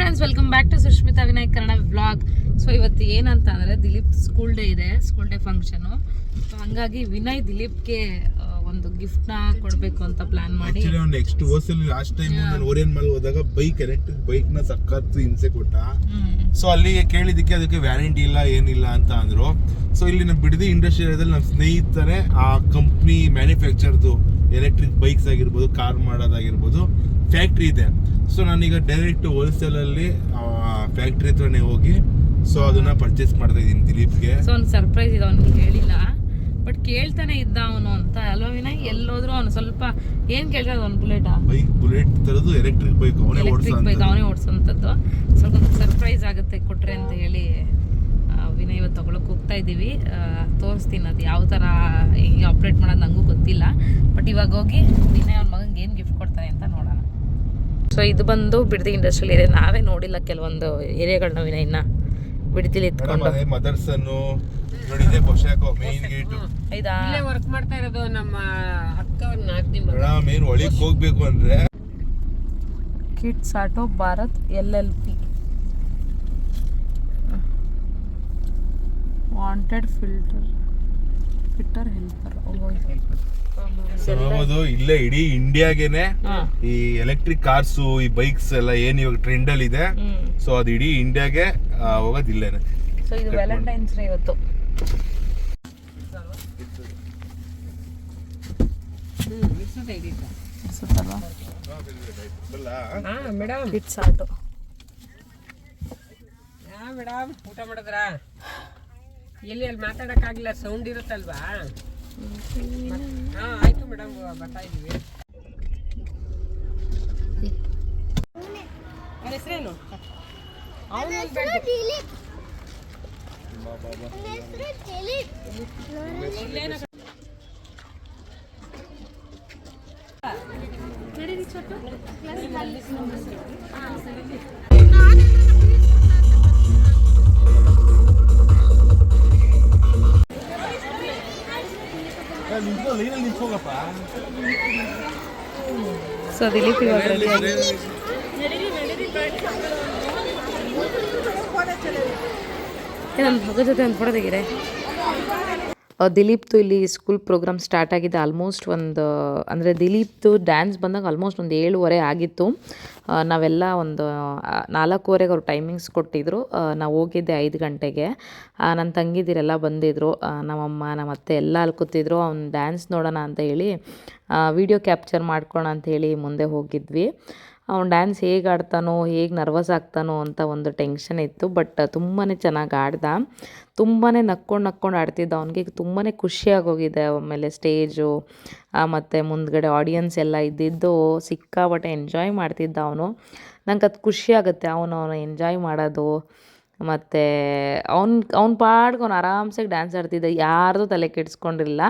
Friends welcome back to Sushmita Vinayak Kannada vlog so ಇವತ್ತು ಏನಂತ ಅಂದರೆ ದಿಲೀಪ್ ಸ್ಕೂಲ್ ಡೇ ಇದೆ ಸ್ಕೂಲ್ ಡೇ ಫಂಕ್ಷನು ಸೊ ಹಂಗಾಗಿ ವಿನಯ್ ದಿಲೀಪ್ಗೆ ಒಂದು ಗಿಫ್ಟ್ನ ಕೊಡಬೇಕು ಅಂತ ಪ್ಲಾನ್ ಮಾಡಿ. ನೆಕ್ಸ್ಟ್ ವರ್ಷಲ್ಲಿ ಲಾಸ್ಟ್ ಟೈಮ್ ನಾನು ಓರಿಯನ್ ಮಾಲ್ ಹೋದಾಗ ಬೈಕ್ ಎಲೆಕ್ಟ್ರಿಕ್ ಬೈಕ್ನ ಸಖತ್ ಹಿಂಸೆ ಕೊಟ್ಟ. ಸೊ ಅಲ್ಲಿ ಕೇಳಿದ್ದಕ್ಕೆ ಅದಕ್ಕೆ ವ್ಯಾರಂಟಿ ಇಲ್ಲ ಏನಿಲ್ಲ ಅಂತ ಅಂದರು. ಸೊ ಇಲ್ಲಿ ನಮ್ಮ ಬಿಡದಿ ಇಂಡಸ್ಟ್ರಿ ಏರಿಯಾದಲ್ಲಿ ನಮ್ಮ ಸ್ನೇಹಿತರೆ ಆ ಕಂಪ್ನಿ ಮ್ಯಾನುಫ್ಯಾಕ್ಚರ್ದು ಎಲೆಕ್ಟ್ರಿಕ್ ಬೈಕ್ಸ್ ಆಗಿರ್ಬೋದು ಕಾರ್ ಮಾಡೋದಾಗಿರ್ಬೋದು. ಫ್ಯಾಕ್ಟ್ರಿ ಇದೆ. ಸೊ ನಾನೀಗ ಡೈರೆಕ್ಟ್ ಹೋಲ್ಸೇಲಲ್ಲಿ ಫ್ಯಾಕ್ಟ್ರಿ ಹತ್ರನೇ ಹೋಗಿ ಸೊ ಅದನ್ನ ಪರ್ಚೇಸ್ ಮಾಡ್ತಾ ಇದ್ದೀನಿ ದಿಲೀಪ್ಗೆ. ಸೊ ಒಂದು ಸರ್ಪ್ರೈಸ್ ಇದೆ ಅವ್ನಿಗೆ ಹೇಳಿಲ್ಲ ಬಟ್ ಕೇಳ್ತಾನೆ ಇದ್ದ ಅವನು ಅಂತ. ಅಲ್ವಾ ವಿನಯ್? ಎಲ್ಲೋದ್ರು ಅವ್ನು ಸ್ವಲ್ಪ ಏನ್ ಕೇಳ್ತಾ ಒಂದು ಬುಲೆಟ್ ಬೈಕ್ ಬುಲೆಟ್ ತರದು ಎಲೆಕ್ಟ್ರಿಕ್ ಬೈಕ್ ಅವನೇ ಎಲೆಕ್ಟ್ರಿಕ್ ಬೈಕ್ ಅವನೇ ಓಡಿಸೋಂಥದ್ದು. ಸ್ವಲ್ಪ ಸರ್ಪ್ರೈಸ್ ಆಗುತ್ತೆ ಕೊಟ್ರೆ ಅಂತ ಹೇಳಿ ವಿನಯ್ ಇವತ್ತು ತಗೊಳಕ್ ಹೋಗ್ತಾ ಇದ್ದೀವಿ ತೋರಿಸ್ತೀನಿ ಅದು ಯಾವ ಥರ ಹಿಂಗೆ ಆಪ್ರೇಟ್ ಮಾಡೋದು ನನಗೂ ಗೊತ್ತಿಲ್ಲ. ಬಟ್ ಇವಾಗ ಹೋಗಿ ವಿನಯ್ ಅವ್ನ ಮಗಂಗೆ ಏನು ಗಿಫ್ಟ್ ಸೊ ಇದು ಬಂದು ಬಿಡದಿ ಇಂಡಸ್ಟ್ರಿಯಲ್ ಏರಿಯಾ ನಾವೇ ನೋಡಿಲ್ಲ ಕೆಲವೊಂದು ಏರಿಯಾಗಳು ನಾವಿನ ಇನ್ನ ಬಿಡದಿಲಿ ಇತ್ಕೊಂಡು ಮದರ್ಸ್ ಅನ್ನು ನೋಡಿ ಇದೆ ಪೊಶಾಕೋ ಮೇನ್ ಗೇಟ್ ಐದಾ? ಇಲ್ಲೇ ವರ್ಕ್ ಮಾಡ್ತಾ ಇರೋದು ನಮ್ಮ ಅಕ್ಕ ಅವ್ರ ನಾಲ್ಕನೇ ಮಗ. ಮೇನ್ ಒಳಗೆ ಹೋಗ್ಬೇಕು ಅಂದ್ರೆ? Kids auto Bharat L L P wanted filter fitter helper so ನೋಡ್ಬೋದು ಇಲ್ಲೇ ಇಡೀ ಇಂಡಿಯಾಗೆನೆ ಈ ಎಲೆಕ್ಟ್ರಿಕ್ ಕಾರ್ಸ್ ಈ ಬೈಕ್ಸ್ ಎಲ್ಲ ಏನ್ ಇವಾಗ ಟ್ರೆಂಡ್ ಅಲ್ಲಿ ಇದೆ. ಸೊ ಅದು ಇಡೀ ಇಂಡಿಯಾಗೆ ಹೋಗೋದು ಇಲ್ಲೇನೆ. ಸೊ ಇದು ವ್ಯಾಲೆಂಟೈನ್ಸ್ ಡೇ ಇವತ್ತು. ಮೇಡಮ್ ಕಿಡ್ಸ್ ಆಟೋ ಹಾ ಮೇಡಮ್ ಊಟ ಮಾಡಿದ್ರ? ಎಲ್ಲಿ ಅಲ್ಲಿ ಮಾತಾಡಕ್ಕಾಗಿಲ್ಲ ಸೌಂಡ್ ಇರುತ್ತಲ್ವಾ? ಆಯ್ತು ಮೇಡಮ್ ಬರ್ತಾ ಇದ್ದೀವಿ ಅವ್ನ ಹೆಸರೇನು ನಿಂತ್ಕೋಗಪ್ಪ ಸೊ ದಿಲೀಪ್ ಇವಾಗ ರೆಡಿ ನನ್ನ ಮಗ ಜೊತೆ ಒಂದು ಫೋಟೋ ತೆಗೀರೆ. ದಿಲೀಪ್ದು ಇಲ್ಲಿ ಸ್ಕೂಲ್ ಪ್ರೋಗ್ರಾಮ್ ಸ್ಟಾರ್ಟ್ ಆಗಿದೆ ಆಲ್ಮೋಸ್ಟ್ ಒಂದು ಅಂದರೆ ದಿಲೀಪ್ದು ಡ್ಯಾನ್ಸ್ ಬಂದಾಗ ಆಲ್ಮೋಸ್ಟ್ ಒಂದು ಏಳುವರೆ ಆಗಿತ್ತು. ನಾವೆಲ್ಲ ಒಂದು ನಾಲ್ಕೂವರೆಗೆ ಅವ್ರು ಟೈಮಿಂಗ್ಸ್ ಕೊಟ್ಟಿದ್ರು. ಆ, ನಾವು ಹೋಗಿದ್ದೆ ಐದು ಗಂಟೆಗೆ. ನನ್ನ ತಂಗಿದಿರೆಲ್ಲ ಬಂದಿದ್ದರು ನಮ್ಮಮ್ಮ ನಮ್ಮ ಅತ್ತೆ ಎಲ್ಲ ಅಲ್ಲಿ ಕೂತಿದ್ರು ಅವ್ನು ಡ್ಯಾನ್ಸ್ ನೋಡೋಣ ಅಂತ ಹೇಳಿ ವಿಡಿಯೋ ಕ್ಯಾಪ್ಚರ್ ಮಾಡ್ಕೋಣ ಅಂತ ಹೇಳಿ ಮುಂದೆ ಹೋಗಿದ್ವಿ. ಅವ್ನು ಡ್ಯಾನ್ಸ್ ಹೇಗೆ ಆಡ್ತಾನೋ, ಹೇಗೆ ನರ್ವಸ್ ಆಗ್ತಾನೋ ಅಂತ ಒಂದು ಟೆನ್ಷನ್ ಇತ್ತು ಬಟ್ ತುಂಬಾ ಚೆನ್ನಾಗಿ ಆಡ್ದ. ತುಂಬಾ ನಕ್ಕೊಂಡು ನಕ್ಕೊಂಡು ಆಡ್ತಿದ್ದ ಅವನಿಗೆ. ತುಂಬಾ ಖುಷಿಯಾಗೋಗಿದೆ ಆಮೇಲೆ ಸ್ಟೇಜು ಮತ್ತು ಮುಂದ್ಗಡೆ ಆಡಿಯನ್ಸ್ ಎಲ್ಲ ಇದ್ದಿದ್ದು. ಸಿಕ್ಕಾಪಟ್ಟೆ ಎಂಜಾಯ್ ಮಾಡ್ತಿದ್ದ ಅವನು. ನಂಗೆ ಅದು ಖುಷಿ ಆಗುತ್ತೆ, ಅವನು ಅವನು ಎಂಜಾಯ್ ಮಾಡೋದು. ಮತ್ತು ಅವ್ನು, ಅವ್ನ ಪಾಡ್ಗೆ ಅವ್ನು ಆರಾಮ್ಸೆ ಡ್ಯಾನ್ಸ್ ಆಡ್ತಿದ್ದೆ. ಯಾರ್ದು ತಲೆ ಕೆಡಿಸ್ಕೊಂಡಿರಲಿಲ್ಲ.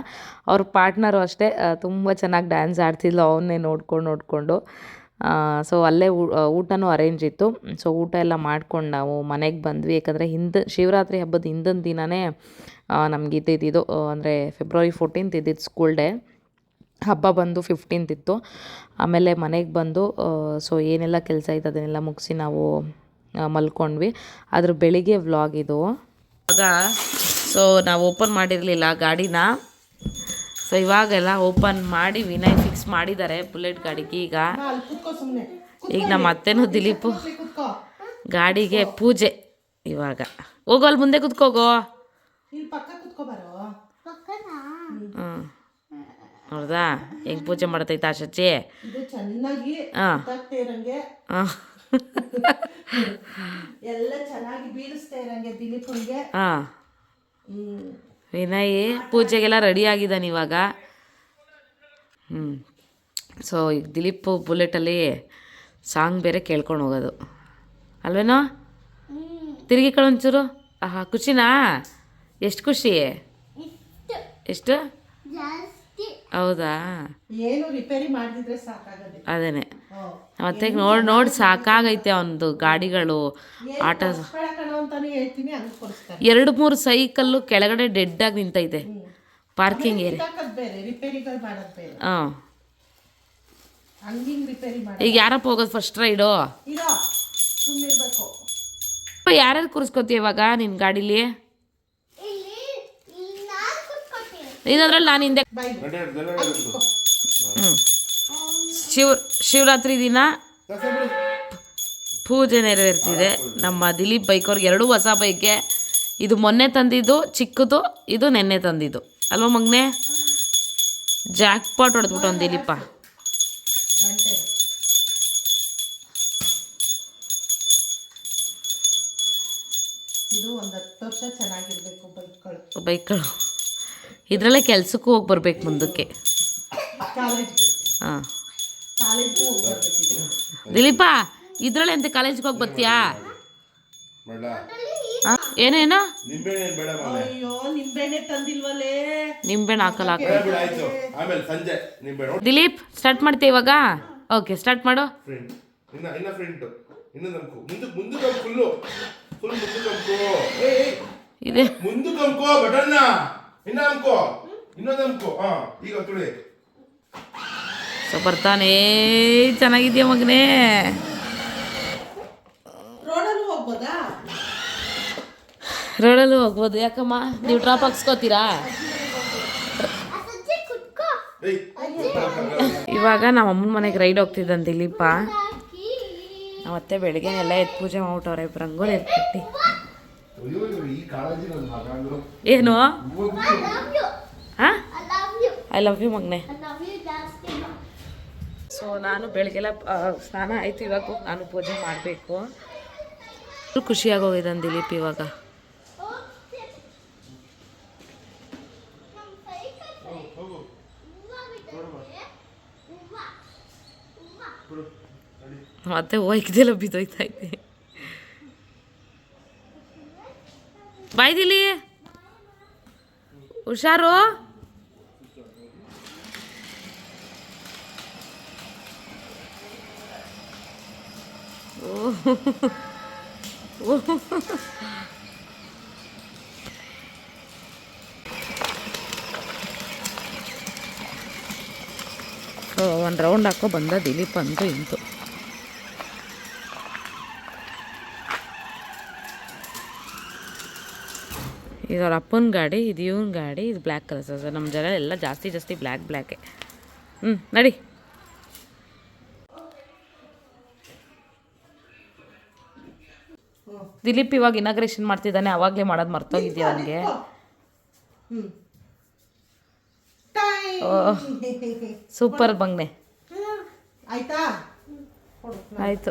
ಅವ್ರ ಪಾರ್ಟ್ನರು ಅಷ್ಟೇ ತುಂಬ ಚೆನ್ನಾಗಿ ಡ್ಯಾನ್ಸ್ ಆಡ್ತಿದ್ಲು ಅವನ್ನೇ ನೋಡ್ಕೊಂಡು, ನೋಡಿಕೊಂಡು. ಸೊ ಅಲ್ಲೇ ಊಟನೂ ಅರೇಂಜ್ ಇತ್ತು. ಸೊ ಊಟ ಎಲ್ಲ ಮಾಡ್ಕೊಂಡು ನಾವು ಮನೆಗೆ ಬಂದ್ವಿ. ಯಾಕಂದರೆ ಹಿಂದೆ, ಶಿವರಾತ್ರಿ ಹಬ್ಬದ ಹಿಂದಿನ ದಿನವೇ ನಮ್ಗೆ ಇದ್ದಿದ್ದು ಅಂದರೆ ಫೆಬ್ರವರಿ ಫೋರ್ಟೀನ್ತ್ ಇದ್ದಿದ್ದು ಸ್ಕೂಲ್ ಡೇ ಹಬ್ಬ ಬಂದು ಫಿಫ್ಟೀನ್ತ್ ಇತ್ತು. ಆಮೇಲೆ ಮನೆಗೆ ಬಂದು ಸೊ ಏನೆಲ್ಲ ಕೆಲಸ ಇತ್ತು ಅದನ್ನೆಲ್ಲ ಮುಗಿಸಿ ನಾವು ಮಲ್ಕೊಂಡ್ವಿ. ಅದ್ರ ಬೆಳಿಗ್ಗೆ ವ್ಲಾಗ್ ಇದು. ಆಗ ಸೊ ನಾವು ಓಪನ್ ಮಾಡಿರಲಿಲ್ಲ ಗಾಡಿನ. ಸೊ ಇವಾಗೆಲ್ಲ ಓಪನ್ ಮಾಡಿ ವಿನಯ್ ಫಿಕ್ಸ್ ಮಾಡಿದ್ದಾರೆ ಬುಲೆಟ್ ಗಾಡಿಗೆ. ಈಗ ಈಗ ನಮ್ಮ ಅತ್ತೆನೂ ದಿಲೀಪು ಗಾಡಿಗೆ ಪೂಜೆ ಇವಾಗ. ಹೋಗೋ ಅಲ್ಲಿ ಮುಂದೆ ಕುತ್ಕೋಗೋ ಹ್ಮ್. ಹೌದಾ ಹೆಂಗ್ ಪೂಜೆ ಮಾಡ್ತೈತೆ ಆಶಚ್ಚಿ ಚೆನ್ನಾಗಿ ಹಾಂ. ಹಾಂ. ವಿನಯ್ ಪೂಜೆಗೆಲ್ಲ ರೆಡಿ ಆಗಿದ್ದಾನೆ ಇವಾಗ. ಹ್ಞೂ ಸೊ ಈಗ ದಿಲೀಪ್ ಬುಲೆಟಲ್ಲಿ ಸಾಂಗ್ ಬೇರೆ ಕೇಳ್ಕೊಂಡು ಹೋಗೋದು. ಅಲ್ವೇನೋ? ತಿರುಗಿ ಕಳೊಂಚೂರು ಆಹಾ ಖುಷಿನಾ? ಎಷ್ಟು ಖುಷಿ? ಎಷ್ಟು? ಹೌದಾ? ಏನು ರಿಪೇರಿ ಮಾಡಿದ್ರೆ ಸಾಕಾಗದೆ ಅದೇನೆ. ಮತ್ತೆ ನೋಡಿ ನೋಡಿ ಸಾಕಾಗೈತೆ ಅವನದು ಗಾಡಿಗಳು ಆಟ ಎರಡು ಮೂರು ಸೈಕಲ್ಲು ಕೆಳಗಡೆ ಡೆಡ್ ಆಗಿ ನಿಂತೈತೆ ಪಾರ್ಕಿಂಗ್ ಏರಿಯಾ ಹಾಂ. ರಿಪೇರಿ ಮಾಡಿ ಈಗ ಯಾರಪ್ಪ ಹೋಗೋದು ಫಸ್ಟ್ ರೈಡು ಯಾರ್ಯಾರು ಕೂರಿಸ್ಕೊತೀಯ ಇವಾಗ ನಿನ್ನ ಗಾಡೀಲಿ? ನೀನದ್ರಲ್ಲಿ ನಾನು ಹಿಂದೆ ಹ್ಞೂ ಶಿವ ಶಿವರಾತ್ರಿ ದಿನ ಪೂಜೆ ನೆರವೇರ್ತಿದೆ. ನಮ್ಮ ದಿಲೀಪ್ ಬೈಕ್ ಅವ್ರಿಗೆ ಎರಡೂ ಹೊಸ ಬೈಕೆ ಇದು ಮೊನ್ನೆ ತಂದಿದ್ದು ಚಿಕ್ಕದು ಇದು ನೆನ್ನೆ ತಂದಿದ್ದು. ಅಲ್ವಾ ಮಗ್ನೆ? ಜಾಕ್ ಪಾಟ್ ಹೊಡೆದ್ಬಿಟ್ಟು ಒಂದು ದಿಲೀಪ. ಇದು ಒಂದು ಹತ್ತು ವರ್ಷ ಚೆನ್ನಾಗಿರ್ಬೇಕು ಬೈಕ್ಗಳು. ಇದರಲ್ಲೇ ಕೆಲ್ಸಕ್ಕೂ ಹೋಗಿ ಬರ್ಬೇಕು ಮುಂದಕ್ಕೆ. ಹಾಂ. ದಿಲೀಪ ಇದ್ರಲ್ಲಿ ಅಂತ ಕಾಲೇಜ್ಗೆ ಹೋಗಿ ಬರ್ತೀಯಾ? ಏನೇನ ನಿಂಬೆಹಣ್ಣು ಹಾಕಲ್ಲ ಹಾಕ. ಬೇಡ ಆಮೇಲೆ ಸಂಜೆ ನಿಂಬೆಹಣ್ಣು. ದಿಲೀಪ್ ಸ್ಟಾರ್ಟ್ ಮಾಡ್ತೀಯ ಇವಾಗ? ಓಕೆ ಸ್ಟಾರ್ಟ್ ಮಾಡು. ಇದೆ. ಮುಂದಕ್ಕೆ ನಮ್ಕೋ ಬಟನ್ನ ಇನ್ನ ನಮ್ಕೋ ಇನ್ನೊಂದು ಅಂಕೋ ಹಾ ಈಗ ತುಳಿ. ಸೊ ಬರ್ತಾನೆ. ಚೆನ್ನಾಗಿದ್ಯಾ ಮಗನೇ? ರೋಡಲ್ಲೂ ಹೋಗ್ಬೋದಾ? ಯಾಕಮ್ಮ? ನೀವು ಡ್ರಾಪ್ ಹಾಕ್ಸ್ಕೋತೀರಾ? ಇವಾಗ ನಮ್ಮ ಅಮ್ಮನ ಮನೆಗೆ ರೈಡ್ ಹೋಗ್ತಿದ್ದಂತ ದಿಲೀಪ. ಅತ್ತೆ ಬೆಳಗ್ಗೆ ಎಲ್ಲ ಎತ್ ಪೂಜೆ ಮಾಡ್ಬಿಟ್ಟವ್ರೆ ರಂಗೋಲಿ ಎತ್ಬಿಟ್ಟು ಏನು? ಹಾಂ I love you. I love you Magane. So ನಾನು ಬೆಳಗ್ಗೆಲ್ಲ ಸ್ನಾನ ಆಯಿತು, ಇವಾಗ ನಾನು ಪೂಜೆ ಮಾಡಬೇಕು. ಖುಷಿಯಾಗಿ ಹೋಗಿದ್ದಾನೆ ದಿಲೀಪ್ ಇವಾಗ? ಮತ್ತೆ ಹೋಯ್ಕಿದೆಲ್ಲ ಬಿದ್ದೋಯ್ತಾ ಇದೆ ಬಾಯ್ ದಿಲಿ ಹುಷಾರು ಒಂದು ರೌಂಡ್ ಹಾಕೋ ಬಂದ ದಿಲೀಪ್ ಅಂತೂ ಇಂತು. ಇದು ಅವ್ರ ಅಪ್ಪನ ಗಾಡಿ, ಇದು ಇವನ ಗಾಡಿ, ಇದು ಬ್ಲ್ಯಾಕ್ ಕಲರ್ ಸರ್. ನಮ್ಮ ಜನ ಎಲ್ಲ ಜಾಸ್ತಿ ಜಾಸ್ತಿ ಬ್ಲ್ಯಾಕ್ ಬ್ಲ್ಯಾಕೆ. ಹ್ಞೂ ನಡಿ. ದಿಲೀಪ್ ಇವಾಗ ಇನಾಗ್ರೇಷನ್ ಮಾಡ್ತಿದ್ದಾನೆ ಅವಾಗಲೇ ಮಾಡೋದು ಮರ್ತೋಗಿದ್ಯಾ ನನಗೆ ಸೂಪರ್ ಬಂಗ್ನೆ ಆಯಿತು.